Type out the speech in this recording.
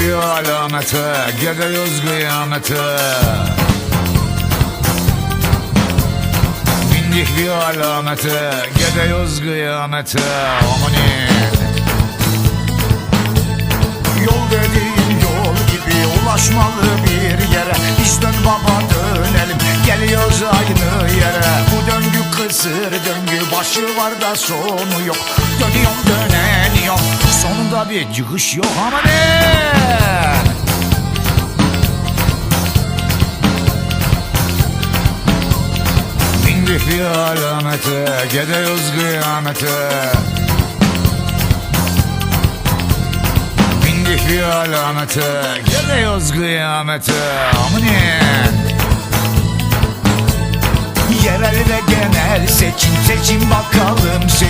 bir alamete Gidiyoruz kıyamete. Bindik bir alamete Gidiyoruz kıyamete. Amanin Yol dediğin yol gibi ulaşmalı bir yere. Biz dön baba dönelim. Geliyoruz aynı yere. Bu döngü kısır döngü başı var da sonu yok. Dönüyorum döneniyorum bir çıkış yok ama ne? Bindik bir alamete Gidiyoruz kıyamete Bindik bir alamete Gidiyoruz kıyamete Amanin Yerel ve genel seçim seçim bakalım. seçim